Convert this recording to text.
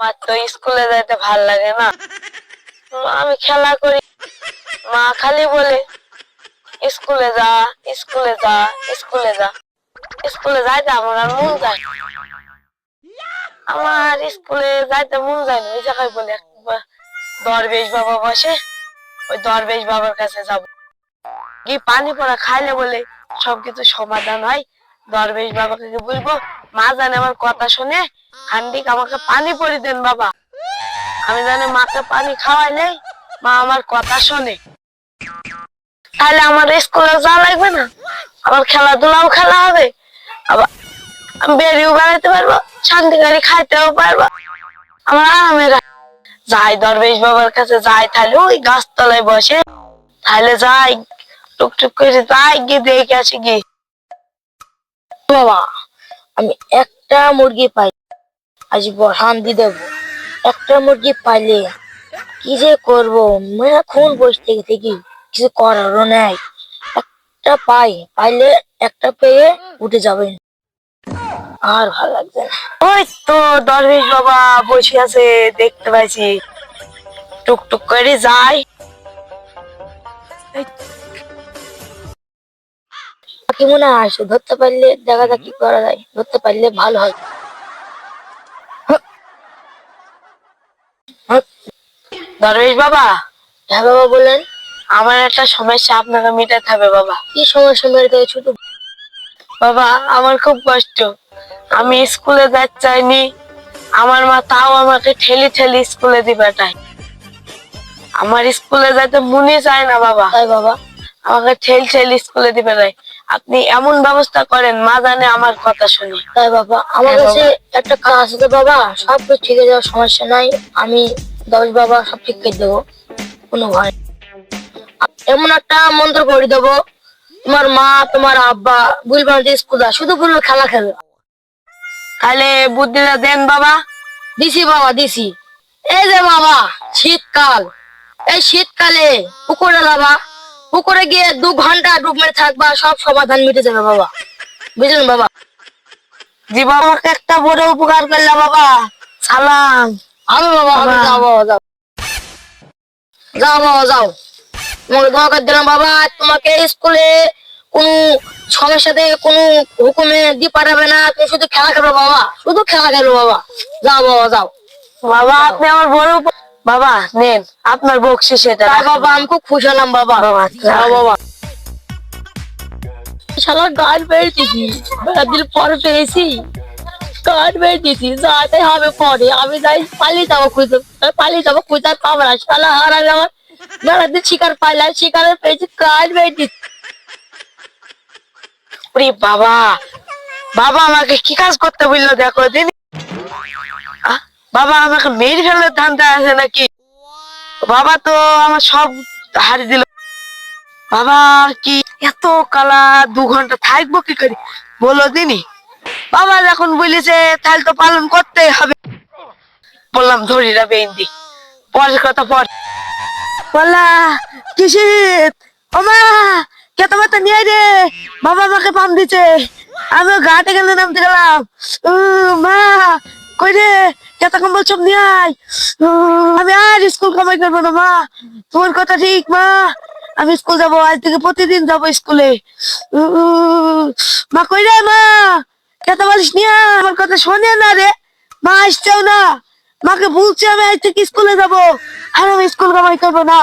আমার তো স্কুলে যাইতে ভালো লাগে না। আমি খেলা করি। মা খালি বলে, স্কুলে যা স্কুলে যা স্কুলে যা, স্কুলে যাইতে আমার আর মন যায়। আমার স্কুলে যাইতে মন যায় না। জায়গায় বলে দরবেশ বাবা বসে, ওই দরবেশ বাবার কাছে যাব। গিয়ে পানি পড়া খাইলে বলে, সবকিছু সমাধান হয়, দরবেশ বাবাকে বলব? মা জানে আমার কথা শুনে খান্ডিক আমাকে পানি পরি দেন বাবা। আমি জানি মাকে পানি খাওয়াইলে মা আমার কথা শোনে। তাহলে আমার স্কুলে যাওয়া লাগবে না? আমার খেলাধুলাও খেলা হবে। আবার আমি বেরিয়েও বেড়াতে পারব, শান্তি করে খাইতেও পারব। আমার আরামে যাই দরবেশ বাবার কাছে যাই, তাহলে ওই গাছতলায় বসে, তাহলে যাই, টুকটুক করে যাই, গিয়ে দেখে আসি গিয়ে। বাবা। আমি একটা মুরগি পাই, আজ শান্তি দেব। একটা মুরগি পাইলে কি যে করব? এখন বসে থেকে থেকে কিছু করারও নাই। একটা পাই, পাইলে একটা পেয়ে উঠে যাবেন আর ভালো লাগছে না। ওই তো দরবেশ বাবা বসে আছে, দেখতে পাইছি। টুকটুক করে যাই কি মনে আসো ধরতে পারলে দেখা যাক কি করা যায়। ধরতে পারলে ভালো হয়। দরবেশ বাবা? হ্যাঁ বাবা আমার একটা সমস্যা আপনাকে মেটাতে হবে বাবা। কি সমস্যা থেকে ছোট বাবা আমার খুব কষ্ট। আমি স্কুলে যাতে চাইনি আমার মা তাও আমাকে ঠেলি ঠেলি স্কুলে দিবাটাই আমার স্কুলে যাইতে মনে চায় না বাবা। তাই বাবা। আমাকে ঠেল ঠেল স্কুলে দিবে নাই আপনি এমন ব্যবস্থা করেন মা জানে আমার কথা শুনি। তাই বাবা আমার হ্যাঁ, কাছে একটা কাজ আছে তো বাবা সব কিছু ঠিক হয়ে যাওয়ার সমস্যা নাই আমি দশ বাবা সব ঠিক করে দেবো কোনো ভয় এমন একটা মন্ত্র করে দেবো তোমার মা তোমার আব্বা বুঝবে না যে স্কুল শুধু বলবে খেলা খেলবে তাহলে বুদ্ধিটা দেন বাবা। দিছি বাবা দিছি। এই যে বাবা শীতকাল। এই শীতকালে পুকুরে যাবা পুকুরে গিয়ে দু ঘণ্টা ডুব মেরে থাকবা সব সমাধান মিটে যাবে বাবা। বুঝলেন বাবা? জি বাবা আমাকে একটা বড় উপকার করলে বাবা। সালাম। আমি বাবা আমি। যাও বাবা যাও। যাও বাবা যাও। তোমাকে দরকার দিলাম বাবা তোমাকে স্কুলে কোনো সমস্যা থেকে কোনো হুকুমে দিয়ে পাঠাবে না তুমি শুধু খেলা খেলো বাবা। শুধু খেলা খেলো বাবা। যাও বাবা যাও। বাবা আপনি আমার বড় উপ- বাবা নেন আপনার বকশিস এটা বাবা আমি খুব খুশি হলাম বাবা। বাবা, শালা গান পেয়েছি বেড়া দিল পরে পেয়েছি। গান পেয়েছি যাতে হবে পরে। আমি যাই পালিয়ে যাব খুঁজতে। পালিয়ে যাব আর পাবো না। শালা হারাবে আমার দিল শিকার পাইলাম শিকারে পেয়েছি গান পেয়েছি ওরে বাবা বাবা আমাকে কি কাজ করতে বলল দেখো দিন বাবা আমাকে মেরে ফেলার ধান্দা আছে নাকি? বাবা তো আমার সব হারিয়ে দিল। বাবা কি? এত কালা দু ঘণ্টা থাকব কি করি? বলো দিনি। বাবা যখন বলেছে, তাহলে তো পালন করতেই হবে। বললাম ধরিরা বেন্দি পরের কথা পর। বলা কিসিত ওমা কে তোমার তো নিয়ে রে। বাবা আমাকে পাম দিছে। আমি ঘাটে গেলে নামতে গেলাম। মা কেত কম্বল সব আমি আর স্কুল কামাই করব না, মা। তোমার কথা ঠিক, মা। আমি স্কুল যাব, আজ থেকে প্রতিদিন যাব স্কুলে। মা কই রে, মা? কেত বলিস নিয়ে আমার কথা শোনে না রে। মা আসছেও না। মাকে বলছি আমি আজ থেকে স্কুলে যাব। আর আমি স্কুল কামাই করব না।